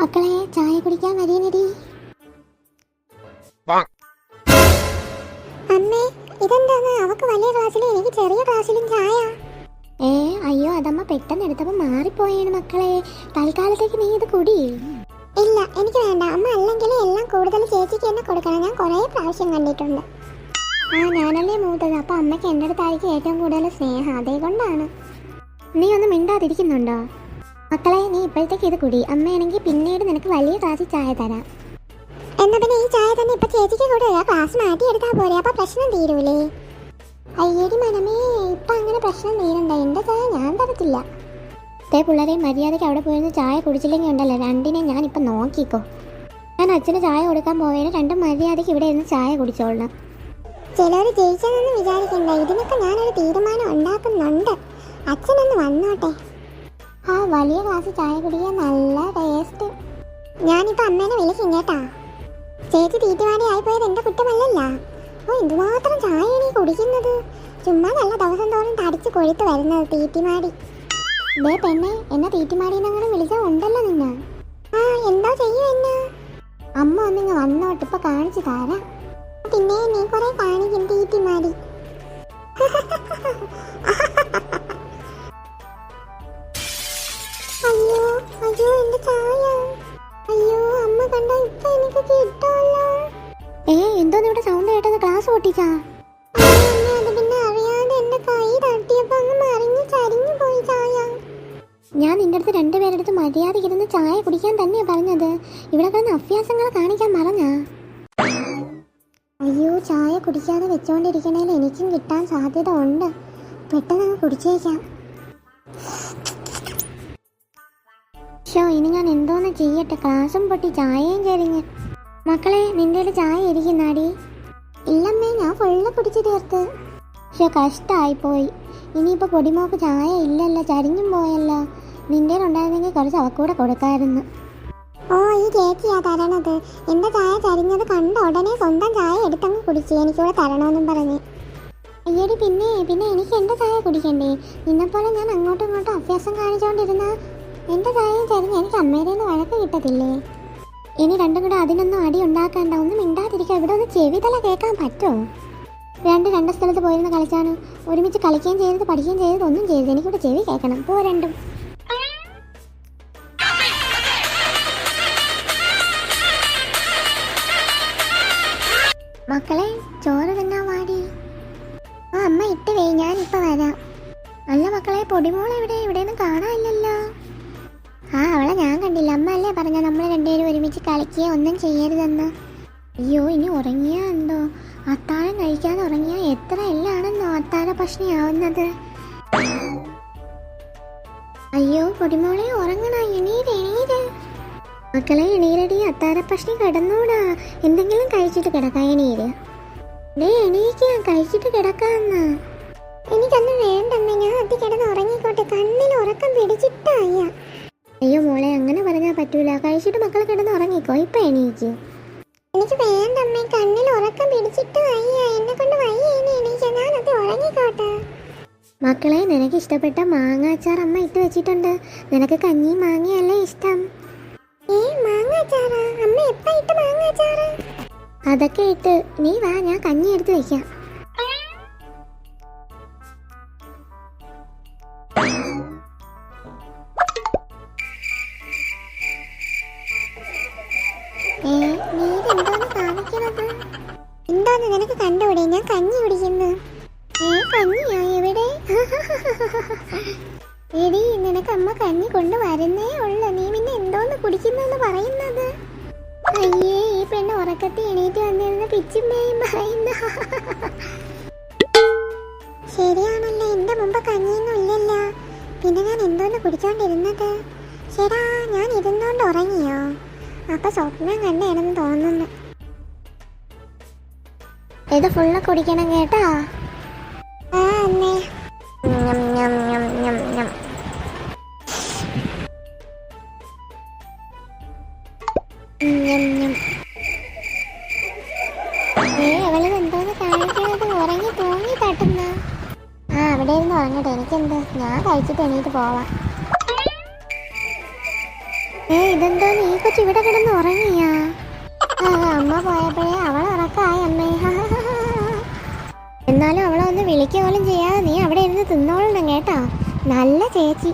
മക്കളെ ചായ കുടിക്കാൻ വരീനടി. അമ്മേ ഇതെന്താണ്? അവക്ക് വലിയ ക്ലാസ്സിലും എനിക്ക് ചെറിയ ക്ലാസ്സിലും ചായ. ഏ അയ്യോ അതമ്മ പെട്ടെന്ന് എടുത്തപ്പോ മാറിപ്പോയാണ് മക്കളെ. തൽക്കാലത്തേക്ക് നീ ഇത് കുടി. ഇല്ല എനിക്ക് വേണ്ട. അമ്മ അല്ലെങ്കിൽ എല്ലാം കൂടുതൽ ചേച്ചിക്ക് തന്നെ കൊടുക്കണം. ഞാൻ കുറേ പ്രാവശ്യം കണ്ടിട്ടുണ്ട്. ആ ഞാനല്ലേ മൂത്തത്. അപ്പൊ അമ്മയ്ക്ക് എന്റെ അടുത്തായിരിക്കും ഏറ്റവും കൂടുതൽ സ്നേഹം. അതേ കൊണ്ടാണ് നീ ഒന്ന് മിണ്ടാതിരിക്കുന്നുണ്ടോ? മക്കളെ നീ ഇപ്പോഴത്തേക്ക് ഇത് കുടി. അമ്മയാണെങ്കിൽ പിന്നീട് നിനക്ക് വലിയ ക്ലാസ്സിൽ ചായ തരാം. എന്നാ പിന്നെ ഈ ചായ തന്നെ ഇപ്പൊ ചേച്ചിക്ക് കൂടെ ക്ലാസ് മാറ്റി എടുത്താൽ പോരെ. അപ്പൊ പ്രശ്നം തീരൂലേ? അയ്യടി മനമേ ഇപ്പൊ അങ്ങനെ പ്രശ്നം തീരണ്ട. എന്റെ ചായ ഞാൻ തരത്തില്ല. തേ പിള്ളേരെ മര്യാദയ്ക്ക് അവിടെ പോയിരുന്ന് ചായ കുടിച്ചില്ലെങ്കിൽ ഉണ്ടല്ലോ. രണ്ടിനെ ഞാൻ ഇപ്പൊ നോക്കിക്കോ. ഞാൻ അച്ഛന് ചായ കൊടുക്കാൻ പോയതിന് രണ്ടും മര്യാദയ്ക്ക് ഇവിടെ ഇരുന്ന് ചായ കുടിച്ചോളണം. ചിലർ ജയിച്ചതെന്ന് വിചാരിക്കണ്ട. ഇതിനൊക്കെ ഞാനൊരു തീരുമാനം ഉണ്ടാക്കുന്നുണ്ട്. അച്ഛനൊന്ന് വന്നോട്ടെ. ആ വലിയ ഗ്ലാസ് ചായ കുടിക്കാൻ നല്ല ടേസ്റ്റ് ഞാനിപ്പോ അമ്മേനെ വിളിക്കും കേട്ടാ. ചേച്ചി തീറ്റുമാടി ആയിപ്പോയത് എന്റെ കുറ്റമല്ലല്ല ഓ എന്തുമാത്രം ചായയാണ് ഈ കുടിക്കുന്നത്? ചുമ്മാ നല്ല ദിവസം തോറും തടിച്ച് കൊഴുത്ത് വരുന്നത് തീറ്റിമാടി. ദേ പെണ്ണെ എന്നെ തീറ്റിമാടി എന്നങ്ങനെ വിളിച്ചാൽ ഉണ്ടല്ലോ നിന്ന. ആ എന്താ ചെയ്യും എന്നെ? അമ്മ ഒന്നിങ്ങ് വന്നോട്ട് ഇപ്പൊ കാണിച്ചു തരാം. പിന്നെ നീ കുറെ കാണിക്കും തീറ്റിമാടി. ചായ. ഞാൻ നിന്റെ അടുത്ത് രണ്ടുപേരെടുത്ത് മര്യാദയ്ക്ക് ഇരുന്ന് ചായ കുടിക്കാൻ തന്നെയാ പറഞ്ഞത്. ഇവിടെ കിടന്ന് അഭ്യാസങ്ങൾ കാണിക്കാൻ മറഞ്ഞാ അയ്യോ ചായ കുടിക്കാതെ വെച്ചോണ്ടിരിക്കണേൽ എനിക്കും കിട്ടാൻ സാധ്യത ഉണ്ട്. പെട്ടെന്ന് അങ്ങ് കുടിച്ചേക്കാം. ഷോ ഇനി ഞാൻ എന്തോന്ന് ചെയ്യട്ടെ? ക്ലാസും പൊട്ടി ചായയും ചരിഞ്ഞ്. മക്കളെ നിന്റെ ചായ ഇരിക്കുന്നാടി? ഇല്ലമ്മേ ഞാൻ ഫുള്ള് കുടിച്ചു തീർത്ത്. പക്ഷെ കഷ്ടായി പോയി ഇനിയിപ്പോ പൊടിമോക്ക് ചായ ഇല്ലല്ലോ ചരിഞ്ഞും പോയല്ലോ. നിന്റെ ഉണ്ടായിരുന്നെങ്കിൽ കുറച്ച് അവക്കൂടെ കൊടുക്കായിരുന്നു. ഓ ഈ ചേച്ചിയാ തരണത്. എന്റെ ചായ ചരിഞ്ഞത് കണ്ട ഉടനെ സ്വന്തം ചായ എടുത്തങ്ങ് കുടിച്ചു എനിക്കൂടെ തരണമെന്നും പറഞ്ഞ്. അയ്യടി പിന്നെ പിന്നെ എനിക്ക് എന്റെ ചായ കുടിക്കണ്ടേ? നിന്നെപ്പോലെ ഞാൻ അങ്ങോട്ടും ഇങ്ങോട്ടും അഭ്യാസം കാണിച്ചുകൊണ്ടിരുന്ന എന്റെ ചായയും ചരിഞ്ഞ് എനിക്ക് നിന്ന് വഴക്ക് കിട്ടത്തില്ലേ? ഇനി രണ്ടും കൂടെ അതിനൊന്നും അടി ഉണ്ടാക്കണ്ട. ഒന്നും മിണ്ടാതിരിക്കുക. ഇവിടെ ഒന്ന് ചെവിതല കേൾക്കാൻ പറ്റുമോ? രണ്ട് രണ്ട് സ്ഥലത്ത് പോയിരുന്ന് കളിച്ചാണ്. ഒരുമിച്ച് കളിക്കുകയും ചെയ്തത് പഠിക്കുകയും ചെയ്തത് ഒന്നും ചെയ്തത്. എനിക്കിവിടെ ചെവി കേൾക്കണം. പോ രണ്ടും. മക്കളെ ചോറ് തിന്നാൻ വാടി. ആ അമ്മ ഇട്ട് വേ ഞാൻ ഇപ്പൊ വരാം. അല്ല മക്കളെ പൊടിമോൾ എവിടെ ഇവിടെയൊന്നും കാണാനില്ലല്ലോ. കളിക്കുക ഒന്നും ചെയ്യരുതെന്ന്. അയ്യോ ഇനി ഉറങ്ങിയാ എന്തോ? അത്താഴം കഴിക്കാതെ ഉറങ്ങിയാ എത്ര എല്ലാണെന്നോ അത്താഴ ഭക്ഷണിയാവുന്നത്? അയ്യോ പൊടിമോളെ ഉറങ്ങണ? എണീര് എണീര്. മക്കളെ എണീരടി അത്താഴ പ്രശ്നം കിടന്നൂടാ. എന്തെങ്കിലും കഴിച്ചിട്ട് കിടക്കാം എണീര്. ഡേ എണീക്കുക കഴിച്ചിട്ട് കിടക്കാന്ന് പറ്റൂല. കഴിച്ചിട്ട് മക്കളെ കിടന്ന് ഉറങ്ങിക്കോ. ഇപ്പൊ എണീക്ക്. എനിക്ക് വേണ്ടമ്മേ കണ്ണിൽ ഉറക്കം പിടിച്ചിട്ട് വയ്യ. എന്നെ കൊണ്ട് വയ്യ ഇനി ഉറങ്ങിക്കോട്ടെ. മക്കളെ നിനക്ക് ഇഷ്ടപ്പെട്ട മാങ്ങ അച്ചാർ അമ്മ ഇട്ട് വെച്ചിട്ടുണ്ട്. നിനക്ക് കഞ്ഞി മാങ്ങയല്ലേ ഇഷ്ടം? ഏ മാങ്ങാച്ചാറാ അമ്മ എപ്പ ഇട്ട് മാങ്ങാച്ചാറ് അതൊക്കെ ഇട്ട് നീ വാ ഞാൻ കഞ്ഞി എടുത്ത് വെക്കാം. എന്താന്ന് നിനക്ക് കണ്ടുകൂടെ? ഞാൻ കഞ്ഞി കുടിക്കുന്നു. ഏ കഞ്ഞിയാ എവിടെ? എടി നിനക്ക് അമ്മ കഞ്ഞി കൊണ്ട് വരുന്നേ ഉള്ളു. നീ പിന്നെ എന്തോന്ന് കുടിക്കുന്നെന്ന് പറയുന്നത്? അയ്യേ ഈ പെണ്ണ് ഉറക്കത്തി എണീറ്റ് വന്നിരുന്ന പിച്ചുമ്മയും പറയുന്ന ശരിയാണല്ലോ എന്റെ മുമ്പ് കഞ്ഞിയൊന്നും ഇല്ലല്ലോ. പിന്നെ ഞാൻ എന്തോന്ന് കുടിച്ചോണ്ടിരുന്നത്? ശരാ ഞാൻ ഇരുന്നോണ്ട് ഉറങ്ങിയോ? അപ്പൊ സ്വപ്നം കണ്ടേണെന്ന് തോന്നുന്നു. ഇത് ഫുള്ള് കുടിക്കണം കേട്ടാ. ആ അമ്മേ ഞം, ഞം, ഞം, ഞം, ഞം. ഞം, ഞം. ഏ അവൾ എന്തോന്ന് കാണിക്കണത് ഉറങ്ങി തൂങ്ങി തട്ടുന്ന. ആ അവിടെ ഇരുന്ന് ഉറങ്ങട്ടെ. എനിക്കെന്ത്? ഞാൻ കഴിച്ചിട്ട് എണീറ്റ് പോവാം. ഏ ഇതെന്തോ നീ കൊച്ചു ഇവിടെ കിടന്ന് ഉറങ്ങിയാ? ആ, അമ്മ പോയപ്പോഴേ അവൾ ഉറക്കായി അമ്മേ. എന്നാലും അവളെ പോലും ചെയ്യാതെ നീ അവിടെ ഇരുന്ന് തിന്നോളണം കേട്ടോ. നല്ല ചേച്ചി.